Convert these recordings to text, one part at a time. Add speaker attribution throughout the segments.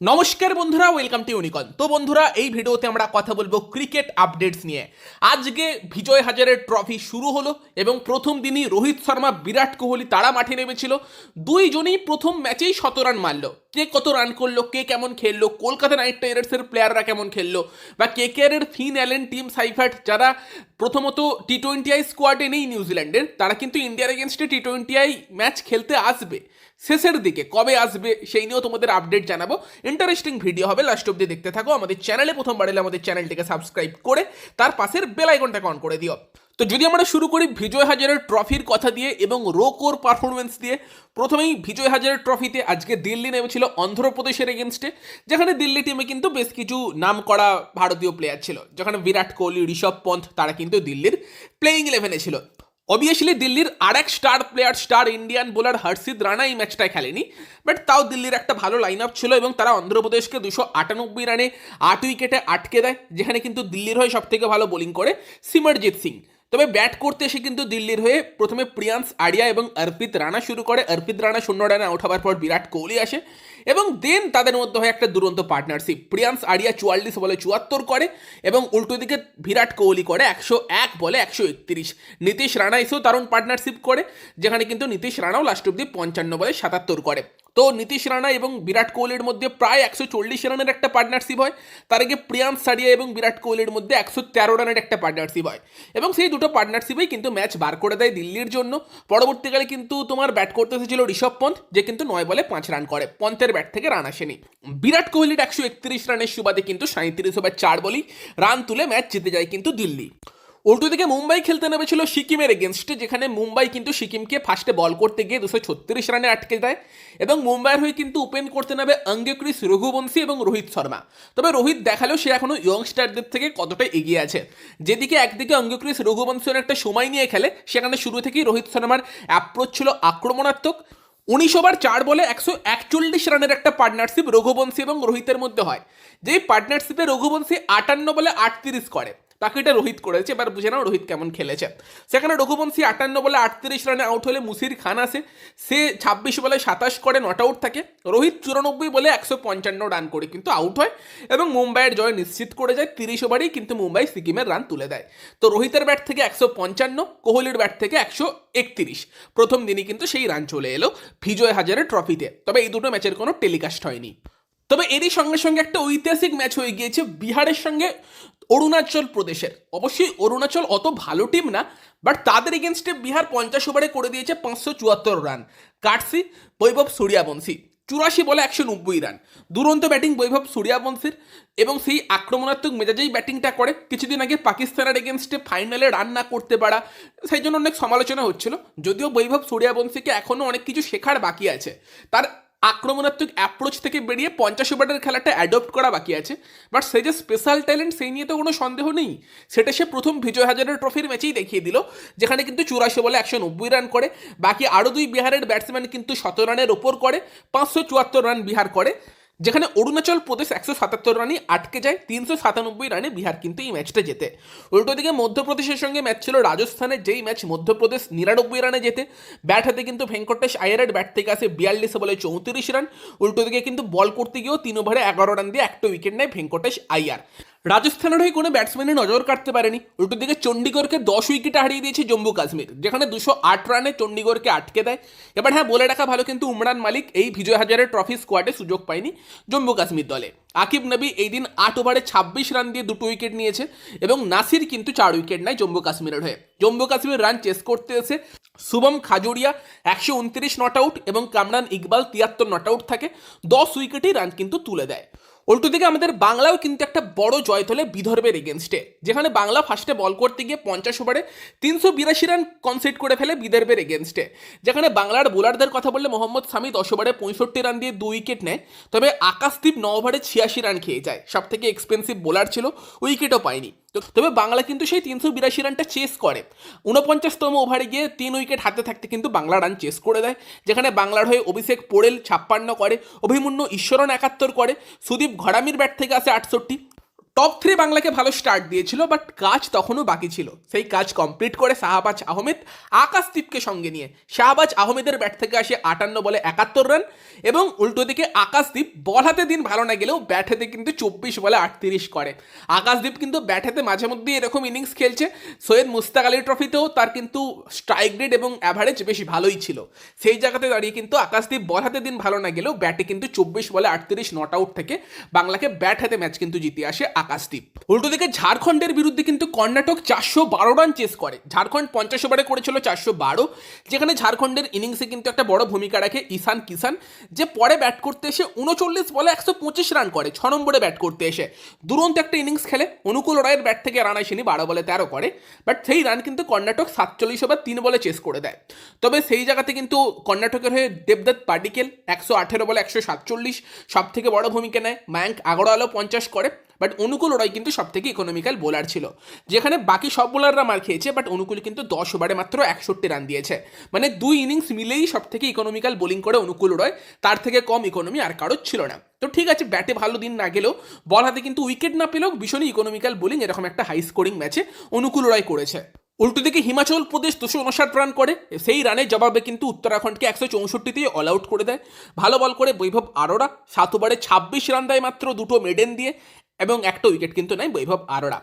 Speaker 1: নমস্কার বন্ধুরা welcome to ইউনিকন তো বন্ধুরা, এই ভিডিওতে আমরা কথা বলব ক্রিকেট আপডেটস নিয়ে। আজকে বিজয় হাজারের ট্রফি শুরু হলো এবং প্রথম দিনই রোহিত শর্মা, বিরাট কোহলি তারা মাঠে নেমেছিল। দুইজনেই প্রথম ম্যাচেই শত রান মারলো। কে কত রান করল, কে কেমন খেললো, কলকাতা নাইট রাইডার্সের প্লেয়াররা কেমন খেললো, বা কে এর ফিন অ্যালেন টিম সাইফার্ট যারা প্রথমত টি টোয়েন্টি আই স্কোয়াডে নেই নিউজিল্যান্ডের তারা কিন্তু ইন্ডিয়ার এগেনস্টে টি টোয়েন্টি আই ম্যাচ খেলতে আসবে। শেষের দিকে কবে আসবে সেই নিয়েও তোমাদের আপডেট জানাব। ইন্টারেস্টিং ভিডিও হবে লাস্ট অব্দি দেখতে থাকো, আমাদের চ্যানেলে প্রথমবার এলে আমাদের চ্যানেলটিকে সাবস্ক্রাইব করে, তার পাশের বেল আইকনটাকে অন করে দিও। তো যদি আমরা শুরু করি বিজয় হাজারের ট্রফির কথা দিয়ে এবং রোকোর পারফরমেন্স দিয়ে, প্রথমেই বিজয় হাজারের ট্রফিতে আজকে দিল্লি নেমেছিল অন্ধ্রপ্রদেশের এগেনস্টে যেখানে দিল্লি টিমে কিন্তু বেশ কিছু নাম করা ভারতীয় প্লেয়ার ছিল, যেখানে বিরাট কোহলি, ঋষভ পন্থ, তারা কিন্তু দিল্লির প্লেইং ইলেভেনে ছিল। অবভিয়াসলি দিল্লির আরেক star player star Indian bowler Harshit Rana এই ম্যাচটায় খেলেনি। বাট তাও দিল্লির একটা ভালো লাইন আপ ছিল এবং তারা অন্ধ্রপ্রদেশকে দুশো আটানব্বই রানে আট উইকেটে আটকে দেয়, যেখানে কিন্তু দিল্লির হয়ে সবথেকে ভালো বোলিং করে সিমরজিৎ সিং। তবে ব্যাট করতে এসে কিন্তু দিল্লির হয়ে প্রথমে প্রিয়ান্স আডিয়া এবং অর্পিত রানা শুরু করে। অর্পিত রানা, শূন্য রানে হওয়ার পর বিরাট কোহলি আসে এবং দেন তাদের মধ্যে হয় একটা দুরন্ত পার্টনারশিপ প্রিয়ান্স আরিয়া চুয়াল্লিশ বলে চুয়াত্তর করে এবং উল্টো দিকে বিরাট কোহলি করে একশো এক বলে একশো একত্রিশ। নীতিশ রানা এসেও দারুণ পার্টনারশিপ করে, যেখানে কিন্তু নীতিশ রানাও লাস্ট অব্দি পঞ্চান্ন বলে সাতাত্তর করে। তো নীতিশ রানা এবং বিরাট কোহলির মধ্যে প্রায় একশো চল্লিশ রানের একটা পার্টনারশিপ হয়। তার আগে প্রিয়ান্স সারিয়া এবং বিরাট কোহলির মধ্যে একশো তেরো রানের একটা পার্টনারশিপ হয়। এবং সেই দুটো পার্টনারশিপেই কিন্তু ম্যাচ বার করে দেয় দিল্লির জন্য। পরবর্তীকালে কিন্তু তোমার ব্যাট করতে এসেছিল ঋষভ পন্থ, যে কিন্তু নয় বলে পাঁচ রান করে। পন্থের ব্যাট থেকে রান আসেনি। বিরাট কোহলির একশো একত্রিশ রানের সুবাদে কিন্তু সাঁত্রিশ ওভার চার বলেই রান তুলে ম্যাচ জিতে যায় কিন্তু দিল্লি। উল্টো দিকে মুম্বাই খেলতে নেমেছিল সিকিমের এগেনস্টে যেখানে মুম্বাই কিন্তু সিকিমকে ফার্স্টে বল করতে গিয়ে দুশো ছত্রিশ রানে আটকে দেয় এবং মুম্বাইয়ের হয়ে কিন্তু ওপেন করতে নেবে অঙ্গক্রিস রঘুবংশী এবং রোহিত শর্মা। তবে রোহিত দেখালেও সে এখনও ইয়ংস্টারদের থেকে কতটা এগিয়ে আছে। যেদিকে একদিকে অঙ্গক্রিস রঘুবংশী অনেকটা সময় নিয়ে খেলে, সেখানে শুরু থেকেই রোহিত শর্মার অ্যাপ্রোচ ছিল আক্রমণাত্মক। উনিশ ওভার চার বলে একশো একচল্লিশ রানের একটা পার্টনারশিপ রঘুবংশী এবং রোহিতের মধ্যে হয়। যেই পার্টনারশিপে রঘুবংশী আটান্ন বলে আটত্রিশ করে। বাকিটা রোহিত করেছে, এবার বুঝে নাও রোহিত কেমন খেলেছে। সেখানে রঘুবংশী আটান্ন বলে আটত্রিশ রানে আউট হলে মুসির খান আসে। সে ছাব্বিশ বলে সাতাশ করে নট আউট থাকে। রোহিত চুরানব্বই বলে একশো পঞ্চান্ন রান করে কিন্তু আউট হয় এবং মুম্বাইয়ের জয় নিশ্চিত করে যায় তিরিশ ওভারেই কিন্তু মুম্বাই সিকিমের রান তুলে দেয়। তো রোহিতের ব্যাট থেকে একশো পঞ্চান্ন, কোহলির ব্যাট থেকে একশো একত্রিশ। প্রথম দিনই কিন্তু সেই রান চলে এলো বিজয় হাজারের ট্রফিতে তবে এই দুটো ম্যাচের কোনো টেলিকাস্ট হয়নি। তবে এরই সঙ্গে সঙ্গে একটা ঐতিহাসিক ম্যাচ হয়ে গিয়েছে বিহারের সঙ্গে অরুণাচল প্রদেশের। অবশ্যই অরুণাচল অত ভালো টিম না বাট তাদের এগেনস্টে বিহার পঞ্চাশ ওভারে করে দিয়েছে পাঁচশো চুয়াত্তর রান কাটসি, বৈভব সূর্যাবংশী, চুরাশি বলে একশো নব্বই রান দুরন্ত ব্যাটিং বৈভব সূর্যাবংশীর এবং সেই আক্রমণাত্মক মেজাজেই ব্যাটিংটা করে। কিছুদিন আগে পাকিস্তানের এগেনস্টে ফাইনালে রান না করতে পারা, সেই জন্য অনেক সমালোচনা হচ্ছিল। যদিও বৈভব সূর্যাবংশীকে এখনও অনেক কিছু শেখার বাকি আছে। তার আক্রমণাত্মক অ্যাপ্রোচ থেকে বেরিয়ে পঞ্চাশ ওভারের খেলাটা অ্যাডপ্ট করা বাকি আছে। বাট সে যে স্পেশাল ট্যালেন্ট সেই নিয়ে তো কোনো সন্দেহ নেই। সেটা সে প্রথম বিজয় হাজারের ট্রফির ম্যাচেই দেখিয়ে দিল, যেখানে কিন্তু চুরাশি বলে একশো নব্বই রান করে। বাকি আরও দুই বিহারের ব্যাটসম্যান কিন্তু শত রানের ওপর করে, পাঁচশো চুয়াত্তর রান বিহার করে। যেখানে অরুণাচল প্রদেশ একশো সাতাত্তর রানে আটকে যায়, তিনশো সাতানব্বই রানে বিহার কিন্তু এই ম্যাচটা জেতে। উল্টো দিকে মধ্যপ্রদেশের সঙ্গে ম্যাচ ছিল রাজস্থানের, যেই ম্যাচ মধ্যপ্রদেশ নিরানব্বই রানে জেতে। ব্যাট হাতে কিন্তু ভেঙ্কটেশ আয়ারের ব্যাট থেকে আসে বিয়াল্লিশ বলে চৌত্রিশ রান। উল্টো দিকে কিন্তু বল করতে গিয়েও তিন ওভারে এগারো রান দিয়ে একটা উইকেট নেয় ভেঙ্কটেশ আয়ার রাজস্থানের হয়ে কোনো ব্যাটসম্যানের নজর কাটতে পারেনি। উল্টো দিকে চণ্ডীগড়কে দশ উইকেটে হারিয়ে দিয়েছে জম্মু কাশ্মীর, যেখানে দুশো আট রানে চণ্ডীগড়কে আটকে দেয়। এবার হ্যাঁ বলে রাখা ভালো কিন্তু উমরান মালিক এই বিজয় হাজারের ট্রফি স্কোয়াডে সুযোগ পায়নি জম্মু কাশ্মীর দলে। আকিব নবী এই দিন আট ওভারে ছাব্বিশ রান দিয়ে দুটো উইকেট নিয়েছে এবং নাসির কিন্তু চার উইকেট নেয় জম্মু কাশ্মীরের হয়ে। জম্মু কাশ্মীর রান চেস করতে এসে শুভম খাজুরিয়া একশো উনত্রিশ নট আউট এবং কামরান ইকবাল তিয়াত্তর নট আউট থাকে। দশ উইকেটেই রান কিন্তু তুলে দেয়। উল্টো দিকে আমাদের বাংলাও কিন্তু একটা বড় জয় তোলে বিদর্ভের এগেনস্টে যেখানে বাংলা ফার্স্টে বল করতে গিয়ে পঞ্চাশ ওভারে তিনশো বিরাশি রান কনসেট করে ফেলে বিদর্ভের এগেনস্টে যেখানে বাংলার বোলারদের কথা বললে মোহাম্মদ সামি দশ ওভারে পঁয়ষট্টি রান দিয়ে দু উইকেট নেয়, তবে আকাশদ্বীপ ন ওভারে ছিয়াশি রান খেয়ে যায়। সব থেকে এক্সপেন্সিভ বোলার ছিল উইকেটও পায়নি। তবে বাংলা কিন্তু সেই তিনশো বিরাশি রানটা চেস করে। উনপঞ্চাশতম ওভারে গিয়ে তিন উইকেট হাতে থাকতে কিন্তু বাংলা রান চেস করে দেয়, যেখানে বাংলার হয়ে অভিষেক পোড়েল ছাপ্পান্ন করে, অভিমন্যু ঈশ্বরণ একাত্তর করে, সুদীপ ঘরামির ব্যাট থেকে আসে আটষট্টি টপ থ্রি বাংলাকে ভালো স্টার্ট দিয়েছিল বাট কাজ তখনও বাকি ছিল। সেই কাজ কমপ্লিট করে শাহবাজ আহমেদ আকাশদীপকে সঙ্গে নিয়ে। শাহবাজ আহমেদের ব্যাট থেকে আসে আটান্ন বলে একাত্তর রান এবং উল্টো দিকে আকাশদীপ বল হাতে দিন ভালো না গেলেও ব্যাট হাতে কিন্তু চব্বিশ বলে আটত্রিশ করে। আকাশদীপ কিন্তু ব্যাট হাতে মাঝে মধ্যে এরকম ইনিংস খেলছে। সৈয়দ মুস্তাক আলী ট্রফিতেও তার কিন্তু স্ট্রাইক রেট এবং অ্যাভারেজ বেশ ভালোই ছিল। সেই জায়গাতে দাঁড়িয়ে কিন্তু আকাশদীপ বল হাতে দিন ভালো না গেলেও ব্যাটে কিন্তু চব্বিশ বলে আটত্রিশ নট আউট থেকে বাংলাকে ব্যাট হাতে ম্যাচ কিন্তু জিতে আসে আকাশদীপ উল্টো দিকে ঝাড়খণ্ডের বিরুদ্ধে কিন্তু কর্ণাটক চারশো বারো রান চেস করে। ঝাড়খণ্ড পঞ্চাশ ওভারে করেছিল চারশো বারো। যেখানে ঝাড়খণ্ডের ইনিংসে কিন্তু একটা বড় ভূমিকা রাখে ঈশান কিষান যে পরে ব্যাট করতে এসে উনচল্লিশ বলে একশো পঁচিশ রান করে, ছ নম্বরে ব্যাট করতে এসে। দুরন্ত একটা ইনিংস খেলে, অনুকূল রায়ের ব্যাট থেকে রান আসেনি, বারো বলে তেরো করে। বাট সেই রান কিন্তু কর্ণাটক সাতচল্লিশ ওভার তিন বলে চেস করে দেয়। তবে সেই জায়গাতে কিন্তু কর্ণাটকের হয়ে দেবদত্ত পাডিকেল একশো আঠেরো বলে একশো সাতচল্লিশ সব থেকে বড় ভূমিকা নেয়। মায়াঙ্ক আগরওয়ালও পঞ্চাশ করে। বাট অনুকূল রয় কিন্তু সব থেকে ইকোনমিক্যাল বোলার ছিল। যেখানে বাকি সব বোলাররা মার খেয়েছে বাট অনুকূল কিন্তু দশ ওভারে মাত্র একষট্টি রান দিয়েছে। মানে দুই ইনিংস মিলেই সব থেকে ইকোনমিক্যাল বোলিং করে অনুকূল রয় তার থেকে কম ইকোনমি আর কারোর ছিল না। তো ঠিক আছে ব্যাটে ভালো দিন না গেলেও বল হাতে কিন্তু উইকেট না পেলেও ভীষণই ইকোনমিক্যাল বোলিং এরকম একটা হাই স্কোরিং ম্যাচে অনুকূল রয় করেছে। উল্টো দিকে হিমাচল প্রদেশ দুশো উনষাট রান করে। সেই রানের জবাবে কিন্তু উত্তরাখণ্ডকে একশো চৌষট্টিতেই অল আউট করে দেয়। ভালো বল করে বৈভব আরোরা। সাত ওভারে ছাব্বিশ রান দেয় মাত্র দুটো মেডেন দিয়ে। এবং একটা উইকেট কিন্তু নেয় বৈভব আরোরা।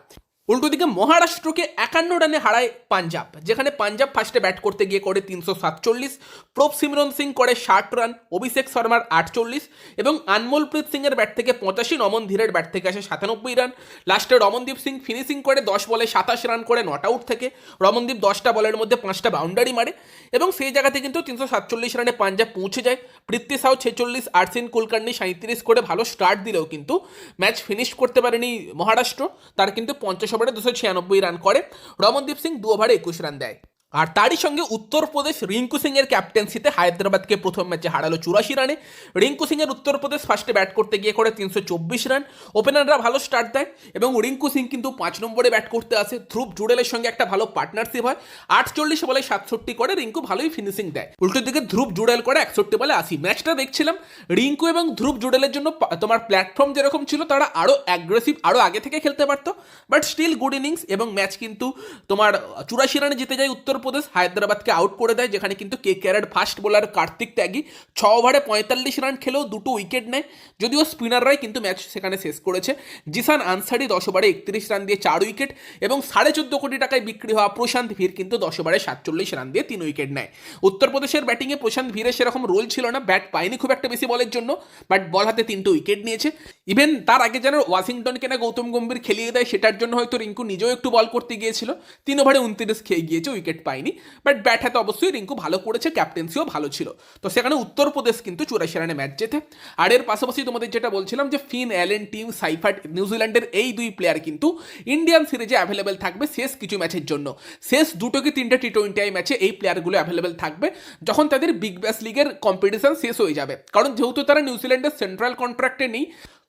Speaker 1: উল্টো দিকে মহারাষ্ট্রকে একান্ন রানে হারায় পাঞ্জাব, যেখানে পাঞ্জাব ফার্স্টে ব্যাট করতে গিয়ে করে তিনশো সাতচল্লিশ প্রভ সিমরন সিং করে ষাট রান, অভিষেক শর্মার আটচল্লিশ এবং আনমোলপ্রীত সিংয়ের ব্যাট থেকে পঁচাশি, নমন ধীরের ব্যাট থেকে আসে সাতানব্বই রান। লাস্টে রমনদীপ সিং ফিনিশিং করে দশ বলে সাতাশ রান করে নট আউট থেকে। রমনদীপ দশটা বলের মধ্যে পাঁচটা বাউন্ডারি মারে এবং সেই জায়গাতে কিন্তু তিনশো সাতচল্লিশ রানে পাঞ্জাব পৌঁছে যায়। পৃথ্বী সাউ ছেচল্লিশ, আরসিন কুলকার্নি সাঁত্রিশ করে ভালো স্টার্ট দিলেও কিন্তু ম্যাচ ফিনিশ করতে পারেনি মহারাষ্ট্র। তার কিন্তু পঞ্চাশ ওভারে দুশো ছিয়ানব্বই রান করে। রমনদীপ সিং দু ওভারে একুশ রান দেয়। আর তারই সঙ্গে উত্তরপ্রদেশ রিঙ্কু সিং এর ক্যাপ্টেন্সিতে হায়দ্রাবাদকে প্রথম ম্যাচে হারালো চুরাশি রানে। রিঙ্কু সিং এর উত্তরপ্রদেশ ফার্স্টে ব্যাট করতে গিয়ে করে তিনশো চব্বিশ রান। ওপেনাররা ভালো স্টার্ট দেয় এবং রিঙ্কু সিং কিন্তু পাঁচ নম্বরে ব্যাট করতে আসে। ধ্রুব জুডেলের সঙ্গে একটা ভালো পার্টনারশিপ হয়। আটচল্লিশ বলে সাতষট্টি করে রিঙ্কু ভালোই ফিনিশিং দেয়। উল্টোর দিকে ধ্রুব জুডেল করে একষট্টি বলে আসি ম্যাচটা দেখছিলাম। রিঙ্কু এবং ধ্রুব জুডেলের জন্য তোমার প্ল্যাটফর্ম যেরকম ছিল, তারা আরও অ্যাগ্রেসিভ আরও আগে থেকে খেলতে পারতো। বাট স্টিল গুড ইনিংস এবং ম্যাচ কিন্তু তোমার চুরাশি রানে জিতে যায় উত্তরপ্রদেশ হায়দ্রাবাদকে আউট করে দেয়, যেখানে কিন্তু কে কেয়ারের ফার্স্ট বোলার কার্তিক ত্যাগী ছ ওভারে পঁয়তাল্লিশ রান খেলেও দুটো উইকেট নেয়। যদিও স্পিনাররাই কিন্তু ম্যাচ সেখানে শেষ করেছে। জিসান আনসারি দশ ওভারে একত্রিশ রান দিয়ে চার উইকেট এবং সাড়ে চোদ্দ কোটি টাকায় বিক্রি হওয়া প্রশান্ত ভীর কিন্তু দশ ওভারে সাতচল্লিশ রান দিয়ে তিন উইকেট নেয়। উত্তরপ্রদেশের ব্যাটিংয়ে প্রশান্ত ভীরের সেরকম রোল ছিল না ব্যাট পায়নি খুব একটা বেশি বলের জন্য বাট বল হাতে তিনটে উইকেট নিয়েছে। ইভেন তার আগে যেন ওয়াশিংটনকে না গৌতম গম্ভীর খেলিয়ে দেয়, সেটার জন্য হয়তো রিঙ্কু নিজেও একটু বল করতে গিয়েছিল। তিন ওভারে উনত্রিশ খেয়ে গিয়েছে উইকেট পায়নি বাট ব্যাট হাতে অবশ্যই রিঙ্কু ভালো করেছে ক্যাপ্টেন্সিও ভালো ছিল। তো সেখানে উত্তরপ্রদেশ কিন্তু চুরাশি রানে ম্যাচ জেতে। আর এর পাশাপাশি তোমাদের যেটা বলছিলাম যে ফিন অ্যালেন টিম সাইফার্ট নিউজিল্যান্ডের এই দুই প্লেয়ার কিন্তু ইন্ডিয়ান সিরিজে অ্যাভেলেবেল থাকবে শেষ কিছু ম্যাচের জন্য। শেষ দুটো কি তিনটে টি টোয়েন্টি আই ম্যাচে এই প্লেয়ারগুলো অ্যাভেলেবেল থাকবে। যখন তাদের বিগ ব্যাস লিগের কম্পিটিশন শেষ হয়ে যাবে। কারণ যেহেতু তারা নিউজিল্যান্ডের সেন্ট্রাল কন্ট্রাক্টে নেই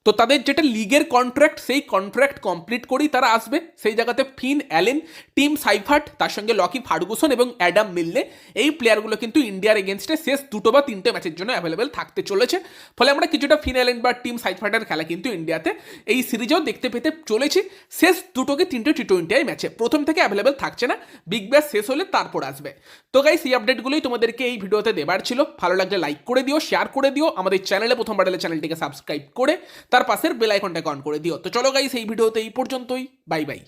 Speaker 1: তো তাদের যেটা লিগের কন্ট্রাক্ট সেই কন্ট্রাক্ট কমপ্লিট করেই তারা আসবে। সেই জায়গাতে ফিন, অ্যালেন, টিম সাইফার্ট, তার সঙ্গে লকি ফার্গুসন এবং অ্যাডাম মিললে এই প্লেয়ারগুলো কিন্তু ইন্ডিয়ার এগেনস্টে শেষ দুটো বা তিনটে ম্যাচের জন্য অ্যাভেলেবেল থাকতে চলেছে। ফলে আমরা কিছুটা ফিন, অ্যালেন বা টিম সাইফার্টের খেলা কিন্তু ইন্ডিয়াতে এই সিরিজেও দেখতে পেতে চলেছি। শেষ দুটোকে তিনটে টি টোয়েন্টি আই ম্যাচে। প্রথম থেকে অ্যাভেলেবেল থাকছে না। বিগ ব্যাস শেষ হলে তারপর আসবে। তো গাইস এই আপডেটগুলোই তোমাদেরকে এই ভিডিওতে দেবার ছিল। ভালো লাগলে লাইক করে দিও শেয়ার করে দিও। আমাদের চ্যানেলে প্রথমবার চ্যানেলটিকে সাবস্ক্রাইব করে তার পাশের বেল আইকনটাকে অন করে দিও। তো চলো গাইস এই ভিডিওতে এই পর্যন্তই। Bye bye